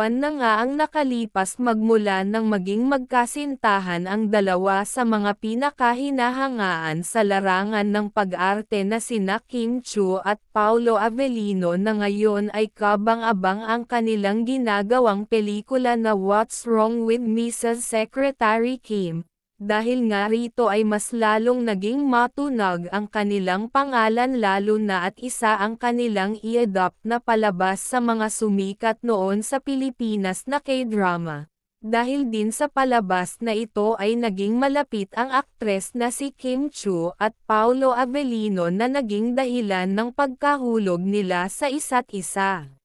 buwan na nga ang nakalipas magmula nang maging magkasintahan ang dalawa sa mga pinakahinahangaan sa larangan ng pag-arte na sina Kim Chu at Paolo Avellino na ngayon ay kabang-abang ang kanilang ginagawang pelikula na What's Wrong with Mrs. Secretary Kim, dahil nga rito ay mas lalong naging matunag ang kanilang pangalan lalo na at isa ang kanilang i-adopt na palabas sa mga sumikat noon sa Pilipinas na K-drama. Dahil din sa palabas na ito ay naging malapit ang aktres na si Kim Chu at Paolo Avellino na naging dahilan ng pagkahulog nila sa isa't isa.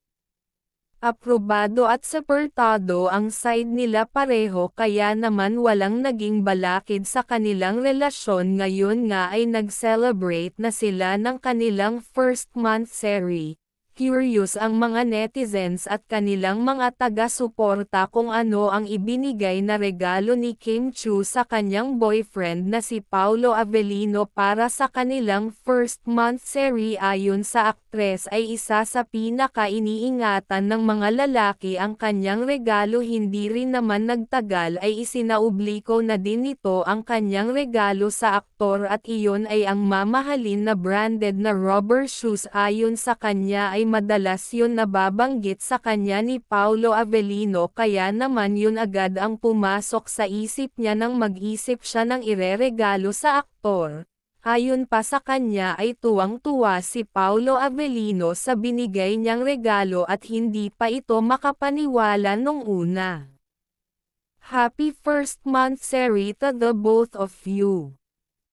Aprobado at suportado ang side nila pareho kaya naman walang naging balakid sa kanilang relasyon ngayon nga ay nag-celebrate na sila ng kanilang first month series. Curious ang mga netizens at kanilang mga taga-suporta kung ano ang ibinigay na regalo ni Kim Chu sa kanyang boyfriend na si Paulo Avellino para sa kanilang first month series ayon sa aktres ay isa sa pinaka-iniingatan ng mga lalaki ang kanyang regalo. Hindi rin naman nagtagal ay isinaumbliko na din nito ang kanyang regalo sa aktor at iyon ay ang mamahalin na branded na rubber shoes ayon sa kanya ay madalas yun nababanggit sa kanya ni Paulo Avellino kaya naman yun agad ang pumasok sa isip niya nang mag-isip siya ng ireregalo sa aktor. Ayon pa sa kanya ay tuwang-tuwa si Paulo Avellino sa binigay niyang regalo at hindi pa ito makapaniwala nung una. Happy first month Seri to the both of you.